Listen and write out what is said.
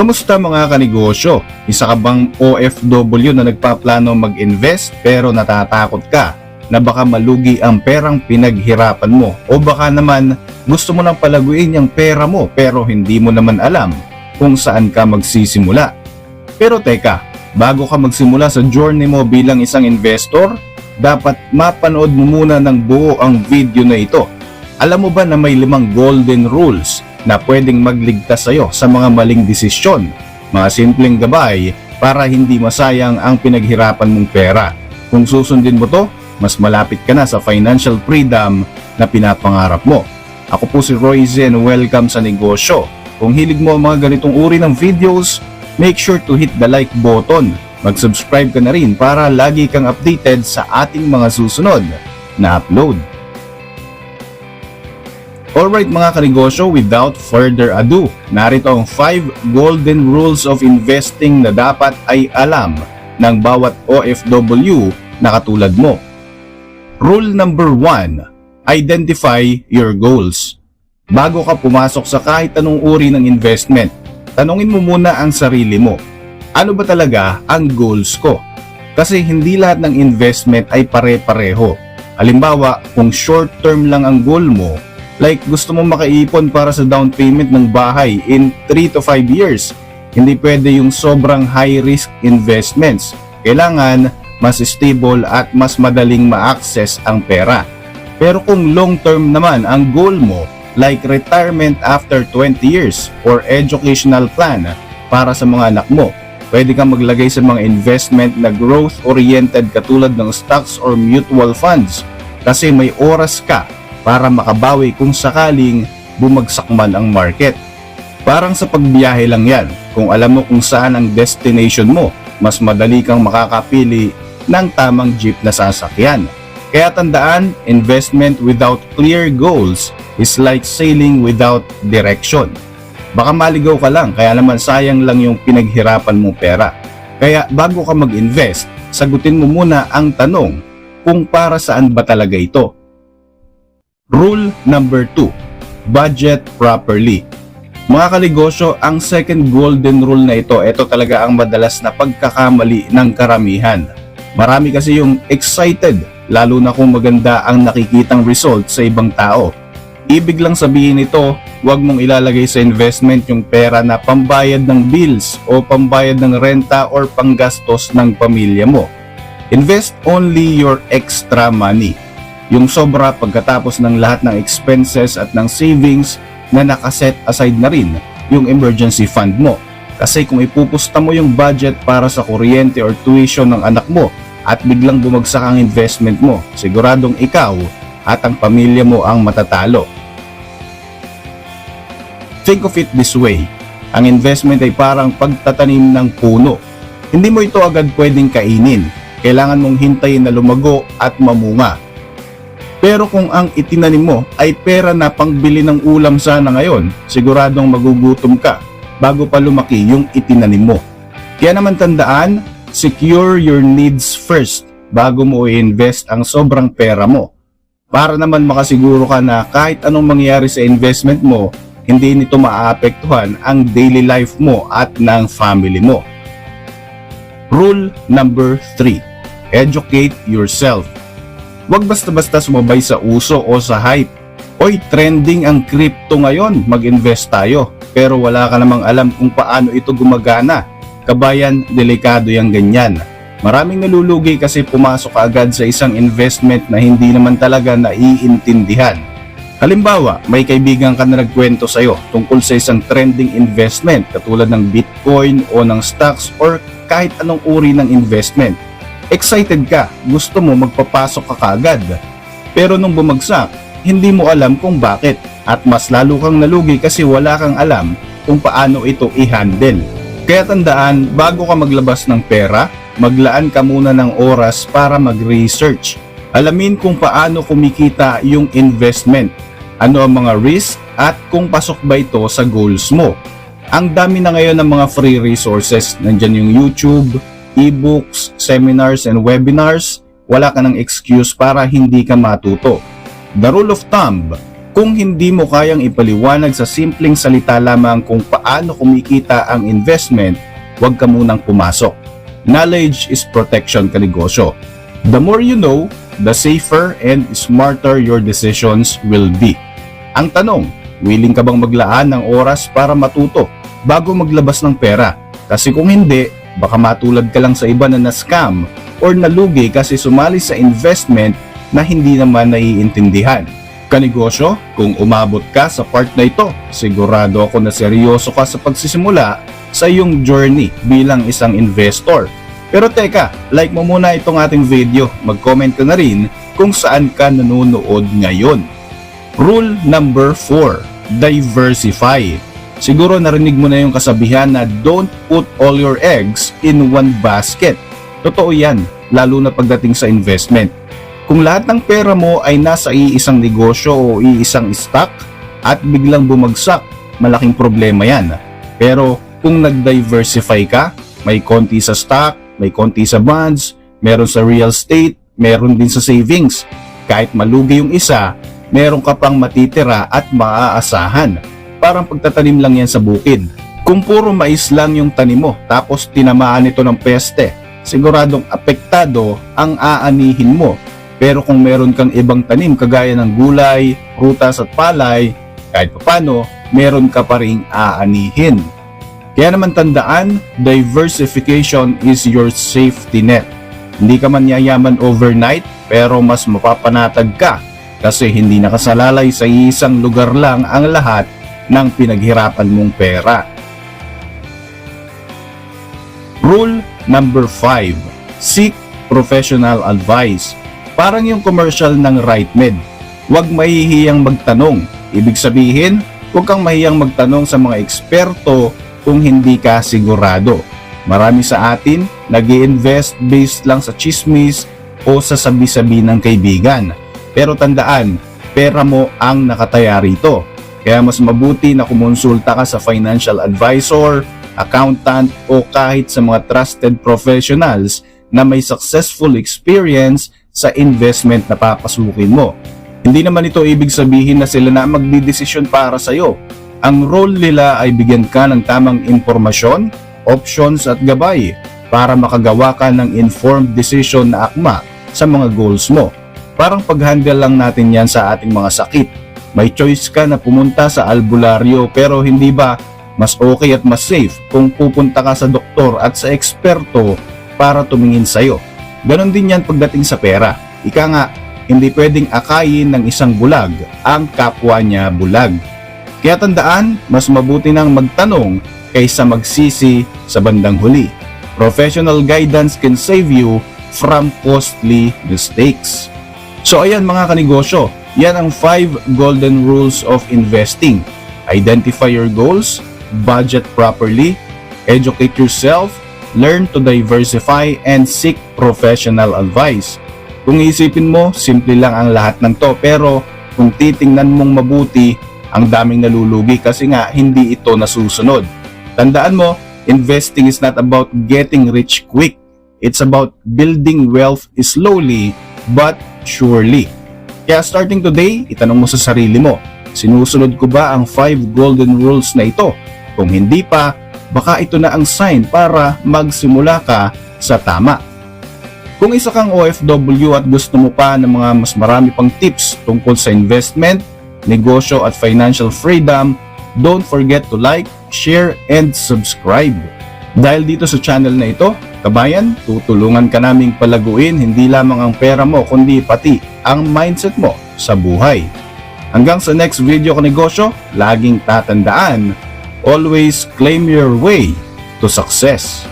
Kamusta mga kanegosyo? Isa ka bang OFW na nagpaplano mag-invest pero natatakot ka na baka malugi ang perang pinaghirapan mo o baka naman gusto mo nang palaguin yung pera mo pero hindi mo naman alam kung saan ka magsisimula. Pero teka, bago ka magsimula sa journey mo bilang isang investor, dapat mapanood mo muna ng buo ang video na ito. Alam mo ba na may limang golden rules na pwedeng magligtas sa'yo sa mga maling desisyon? Mga simpleng gabay para hindi masayang ang pinaghirapan mong pera. Kung susundin mo to, mas malapit ka na sa financial freedom na pinapangarap mo. Ako po si Roy Zen, welcome sa negosyo. Kung hilig mo ang mga ganitong uri ng videos, make sure to hit the like button. Mag-subscribe ka na rin para lagi kang updated sa ating mga susunod na upload. Alright mga kanegosyo, without further ado, narito ang 5 golden rules of investing na dapat ay alam ng bawat OFW na katulad mo. Rule number 1, identify your goals. Bago ka pumasok sa kahit anong uri ng investment, tanungin mo muna ang sarili mo. Ano ba talaga ang goals ko? Kasi hindi lahat ng investment ay pare-pareho. Halimbawa, kung short term lang ang goal mo, like gusto mo makaipon para sa down payment ng bahay in 3 to 5 years, hindi pwede yung sobrang high risk investments. Kailangan mas stable at mas madaling ma-access ang pera. Pero kung long term naman ang goal mo, like retirement after 20 years or educational plan para sa mga anak mo, pwede kang maglagay sa mga investment na growth-oriented katulad ng stocks or mutual funds kasi may oras ka para makabawi kung sakaling bumagsak man ang market. Parang sa pagbiyahe lang yan, kung alam mo kung saan ang destination mo, mas madali kang makakapili ng tamang jeep na sasakyan. Kaya tandaan, investment without clear goals is like sailing without direction. Baka maligaw ka lang, kaya naman sayang lang yung pinaghirapan mong pera. Kaya bago ka mag-invest, sagutin mo muna ang tanong kung para saan ba talaga ito. Rule number 2, budget properly. Mga kaligosyo, ang second golden rule na ito, ito talaga ang madalas na pagkakamali ng karamihan. Marami kasi yung excited, lalo na kung maganda ang nakikitang result sa ibang tao. Ibig lang sabihin nito, huwag mong ilalagay sa investment yung pera na pambayad ng bills o pambayad ng renta or panggastos ng pamilya mo. Invest only your extra money. Yung sobra pagkatapos ng lahat ng expenses at ng savings na nakaset aside na rin yung emergency fund mo. Kasi kung ipupusta mo yung budget para sa kuryente or tuition ng anak mo at biglang bumagsak ang investment mo, siguradong ikaw at ang pamilya mo ang matatalo. Think of it this way. Ang investment ay parang pagtatanim ng puno. Hindi mo ito agad pwedeng kainin. Kailangan mong hintayin na lumago at mamunga. Pero kung ang itinanim mo ay pera na pangbili ng ulam sana ngayon, siguradong magugutom ka bago pa lumaki yung itinanim mo. Kaya naman tandaan, secure your needs first bago mo i-invest ang sobrang pera mo. Para naman makasiguro ka na kahit anong mangyari sa investment mo, hindi nito maaapektuhan ang daily life mo at ng family mo. Rule number 3. Educate yourself. Huwag basta-basta sumabay sa uso o sa hype. Oy, trending ang crypto ngayon, mag-invest tayo. Pero wala ka namang alam kung paano ito gumagana. Kabayan, delikado yung ganyan. Maraming nalulugi kasi pumasok agad sa isang investment na hindi naman talaga naiintindihan. Halimbawa, may kaibigan ka na nagkwento sa'yo tungkol sa isang trending investment katulad ng Bitcoin o ng stocks or kahit anong uri ng investment. Excited ka, gusto mo magpapasok ka kagad. Pero nung bumagsak, hindi mo alam kung bakit at mas lalo kang nalugi kasi wala kang alam kung paano ito i-handle. Kaya tandaan, bago ka maglabas ng pera, maglaan ka muna ng oras para mag-research. Alamin kung paano kumikita yung investment, ano ang mga risk at kung pasok ba ito sa goals mo. Ang dami na ngayon ng mga free resources. Nandyan yung YouTube, ebooks, seminars, and webinars. Wala ka ng excuse para hindi ka matuto. The rule of thumb, kung hindi mo kayang ipaliwanag sa simpleng salita lamang kung paano kumikita ang investment, huwag ka munang pumasok. Knowledge is protection kanegosyo. The more you know, the safer and smarter your decisions will be. Ang tanong, willing ka bang maglaan ng oras para matuto bago maglabas ng pera? Kasi kung hindi, baka matulad ka lang sa iba na na-scam or nalugi kasi sumali sa investment na hindi naman naiintindihan. Kanegosyo, kung umabot ka sa part na ito, sigurado ako na seryoso ka sa pagsisimula sa iyong journey bilang isang investor. Pero teka, like mo muna itong ating video, mag-comment ka na rin kung saan ka nanonood ngayon. Rule number 4, diversify. Siguro narinig mo na yung kasabihan na don't put all your eggs in one basket. Totoo yan, lalo na pagdating sa investment. Kung lahat ng pera mo ay nasa iisang negosyo o iisang stock at biglang bumagsak, malaking problema yan. Pero kung nag-diversify ka, may konti sa stock, may konti sa bonds, meron sa real estate, meron din sa savings. Kahit malugi yung isa, meron ka pang matitira at maaasahan. Parang pagtatanim lang yan sa bukid. Kung puro mais lang yung tanim mo tapos tinamaan ito ng peste, siguradong apektado ang aanihin mo pero kung meron kang ibang tanim kagaya ng gulay, prutas at palay, kahit papano, meron ka pa ring aanihin. Kaya naman tandaan, diversification is your safety net. Hindi ka man yayaman overnight, pero mas mapapanatag ka kasi hindi nakasalalay sa isang lugar lang ang lahat ng pinaghirapan mong pera. Rule number 5. Seek professional advice. Parang yung commercial ng RightMed. Huwag mahihiyang magtanong. Ibig sabihin, huwag kang mahiyang magtanong sa mga eksperto kung hindi ka sigurado. Marami sa atin nag invest based lang sa chismis o sa sabi-sabi ng kaibigan. Pero tandaan, pera mo ang nakataya rito. Kaya mas mabuti na kumonsulta ka sa financial advisor, accountant o kahit sa mga trusted professionals na may successful experience sa investment na papasukin mo. Hindi naman ito ibig sabihin na sila na magdidesisyon para sa iyo. Ang role nila ay bigyan ka ng tamang impormasyon, options at gabay para makagawa ka ng informed decision na akma sa mga goals mo. Parang pag-handle lang natin yan sa ating mga sakit. May choice ka na pumunta sa albularyo pero hindi ba mas okay at mas safe kung pupunta ka sa doktor at sa eksperto para tumingin sa'yo. Ganon din yan pagdating sa pera. Ika nga, hindi pwedeng akayin ng isang bulag ang kapwa niya bulag. Kaya tandaan, mas mabuti nang magtanong kaysa magsisi sa bandang huli. Professional guidance can save you from costly mistakes. So ayan mga kanegosyo, yan ang 5 golden rules of investing. Identify your goals, budget properly, educate yourself, learn to diversify, and seek professional advice. Kung isipin mo, simple lang ang lahat ng to pero kung titingnan mong mabuti, ang daming nalulugi kasi nga hindi ito nasusunod. Tandaan mo, investing is not about getting rich quick. It's about building wealth slowly but surely. Kaya starting today, itanong mo sa sarili mo, sinusunod ko ba ang 5 golden rules na ito? Kung hindi pa, baka ito na ang sign para magsimula ka sa tama. Kung isa kang OFW at gusto mo pa ng mga mas marami pang tips tungkol sa investment, negosyo at financial freedom, don't forget to like, share, and subscribe. Dahil dito sa channel na ito, kabayan, tutulungan ka naming palaguin hindi lamang ang pera mo kundi pati ang mindset mo sa buhay. Hanggang sa next video ko negosyo, laging tatandaan, always claim your way to success.